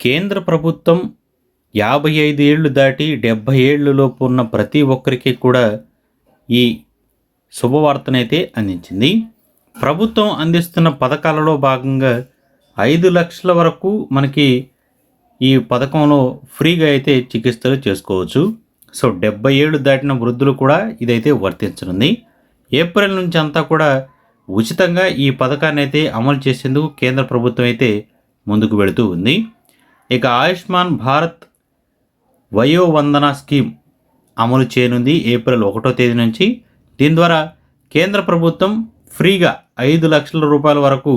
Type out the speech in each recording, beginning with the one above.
కేంద్ర ప్రభుత్వం యాభై ఐదు ఏళ్ళు దాటి డెబ్భై ఏళ్ళలోపు ఉన్న ప్రతి ఒక్కరికి కూడా ఈ శుభవార్తనైతే అందించింది. ప్రభుత్వం అందిస్తున్న పథకాలలో భాగంగా ఐదు లక్షల వరకు మనకి ఈ పథకంలో ఫ్రీగా అయితే చికిత్సలు చేసుకోవచ్చు. సో డెబ్బై ఏళ్ళు దాటిన వృద్ధులు కూడా ఇదైతే వర్తించనుంది. ఏప్రిల్ నుంచి అంతా కూడా ఉచితంగా ఈ పథకాన్ని అయితే అమలు చేసేందుకు కేంద్ర ప్రభుత్వం అయితే ముందుకు వెళుతూ ఉంది. ఇక ఆయుష్మాన్ భారత్ వయోవందన స్కీమ్ అమలు చేయనుంది ఏప్రిల్ ఒకటో తేదీ నుంచి. దీని ద్వారా కేంద్ర ప్రభుత్వం ఫ్రీగా ఐదు లక్షల రూపాయల వరకు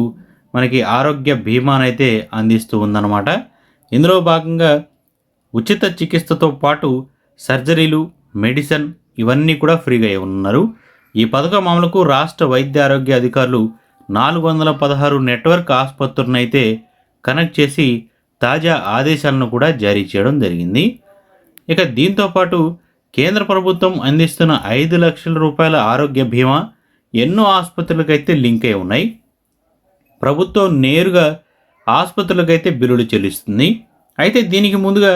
మనకి ఆరోగ్య బీమానైతే అందిస్తూ ఉందన్నమాట. ఇందులో భాగంగా ఉచిత చికిత్సతో పాటు సర్జరీలు మెడిసిన్ ఇవన్నీ కూడా ఫ్రీగా ఉన్నారు ఈ పథకం అమలుకు రాష్ట్ర వైద్య ఆరోగ్య అధికారులు నాలుగు వందల పదహారు నెట్వర్క్ ఆసుపత్రులను అయితే కనెక్ట్ చేసి తాజా ఆదేశాలను కూడా జారీ చేయడం జరిగింది. ఇక దీంతో పాటు కేంద్ర ప్రభుత్వం అందిస్తున్న ఐదు లక్షల రూపాయల ఆరోగ్య బీమా ఎన్నో ఆసుపత్రులకైతే లింక్ అయి ఉన్నాయి. ప్రభుత్వం నేరుగా ఆసుపత్రులకైతే బిల్లులు చెల్లిస్తుంది. అయితే దీనికి ముందుగా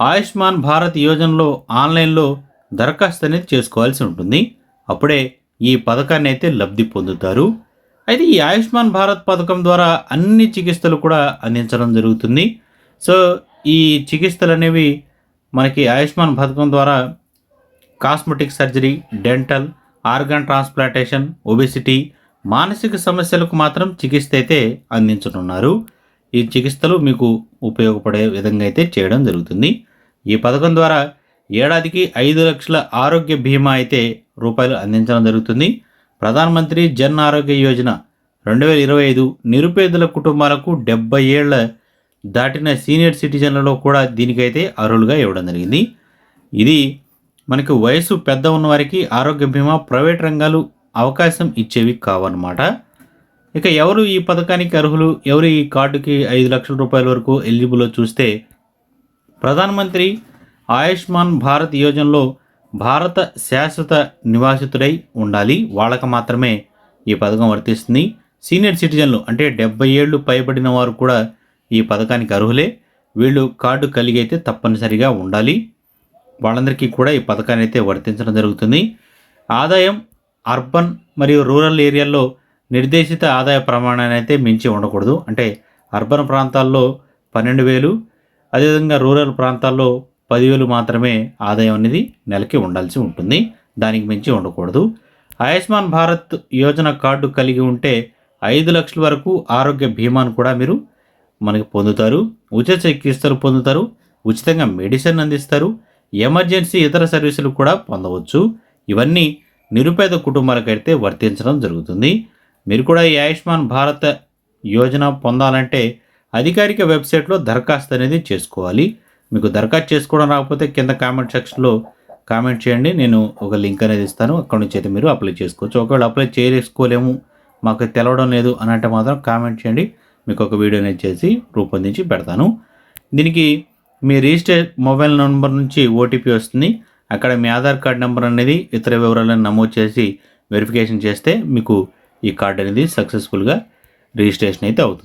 ఆయుష్మాన్ భారత్ యోజనలో ఆన్లైన్లో దరఖాస్తు అనేది చేసుకోవాల్సి ఉంటుంది. అప్పుడే ఈ పథకాన్ని అయితే లబ్ధి పొందుతారు. అయితే ఈ ఆయుష్మాన్ భారత్ పథకం ద్వారా అన్ని చికిత్సలు కూడా అందించడం జరుగుతుంది. సో ఈ చికిత్సలు అనేవి మనకి ఆయుష్మాన్ పథకం ద్వారా cosmetic surgery dental organ transplantation obesity మానసిక సమస్యలకు మాత్రం చికిత్స అయితే అందించనున్నారు. ఈ చికిత్సలు మీకు ఉపయోగపడే విధంగా అయితే చేయడం జరుగుతుంది. ఈ పథకం ద్వారా ఏడాదికి ఐదు లక్షల ఆరోగ్య బీమా అయితే రూపాయలు అందించడం జరుగుతుంది. ప్రధానమంత్రి జన్ ఆరోగ్య యోజన రెండు వేల ఇరవై ఐదు నిరుపేదల కుటుంబాలకు డెబ్బై ఏళ్ళ దాటిన సీనియర్ సిటిజన్లలో కూడా దీనికైతే అర్హులుగా ఇవ్వడం జరిగింది. ఇది మనకి వయసు పెద్ద ఉన్న వారికి ఆరోగ్య బీమా ప్రైవేట్ రంగాలు అవకాశం ఇచ్చేవి కావన్నమాట. ఇక ఎవరు ఈ పథకానికి అర్హులు? ఎవరు ఈ కార్డుకి ఐదు లక్షల రూపాయల వరకు ఎలిజిబుల్లో చూస్తే ప్రధానమంత్రి ఆయుష్మాన్ భారత్ యోజనలో భారత శాశ్వత నివాసితుడై ఉండాలి. వాళ్ళకు మాత్రమే ఈ పథకం వర్తిస్తుంది. సీనియర్ సిటిజన్లు అంటే డెబ్బై ఏళ్ళు పైబడిన వారు కూడా ఈ పథకానికి అర్హులే. వీళ్ళు కార్డు కలిగి అయితే తప్పనిసరిగా ఉండాలి. వాళ్ళందరికీ కూడా ఈ పథకాన్ని అయితే వర్తించడం జరుగుతుంది. ఆదాయం అర్బన్ మరియు రూరల్ ఏరియాల్లో నిర్దేశిత ఆదాయ ప్రమాణాన్ని అయితే మించి ఉండకూడదు. అంటే అర్బన్ ప్రాంతాల్లో పన్నెండు వేలు అదేవిధంగా రూరల్ ప్రాంతాల్లో పదివేలు మాత్రమే ఆదాయం అనేది నెలకి ఉండాల్సి ఉంటుంది. దానికి మించి ఉండకూడదు. ఆయుష్మాన్ భారత్ యోజన కార్డు కలిగి ఉంటే ఐదు లక్షల వరకు ఆరోగ్య బీమాను కూడా మీరు మనకి పొందుతారు. ఉచిత చికిత్సలు పొందుతారు. ఉచితంగా మెడిసిన్ అందిస్తారు. ఎమర్జెన్సీ ఇతర సర్వీసులు కూడా పొందవచ్చు. ఇవన్నీ నిరుపేద కుటుంబాలకైతే వర్తించడం జరుగుతుంది. మీరు కూడా ఈ ఆయుష్మాన్ భారత్ యోజన పొందాలంటే అధికారిక వెబ్సైట్లో దరఖాస్తు అనేది చేసుకోవాలి. మీకు దరఖాస్తు చేసుకోవడం రాకపోతే కింద కామెంట్ సెక్షన్లో కామెంట్ చేయండి. నేను ఒక లింక్ అనేది ఇస్తాను. అక్కడ నుంచి అయితే మీరు అప్లై చేసుకోవచ్చు. ఒకవేళ అప్లై చేసుకోలేము మాకు తెలవడం లేదు అనంటే మాత్రం కామెంట్ చేయండి. మీకు ఒక వీడియో అనేది చేసి రూపొందించి పెడతాను. దీనికి మీ రిజిస్టర్ మొబైల్ నెంబర్ నుంచి ఓటీపీ వస్తుంది. అక్కడ మీ ఆధార్ కార్డ్ నెంబర్ అనేది ఇతర వివరాలను నమోదు చేసి వెరిఫికేషన్ చేస్తే మీకు ఈ కార్డు అనేది సక్సెస్ఫుల్గా రిజిస్ట్రేషన్ అయితే అవుతుంది.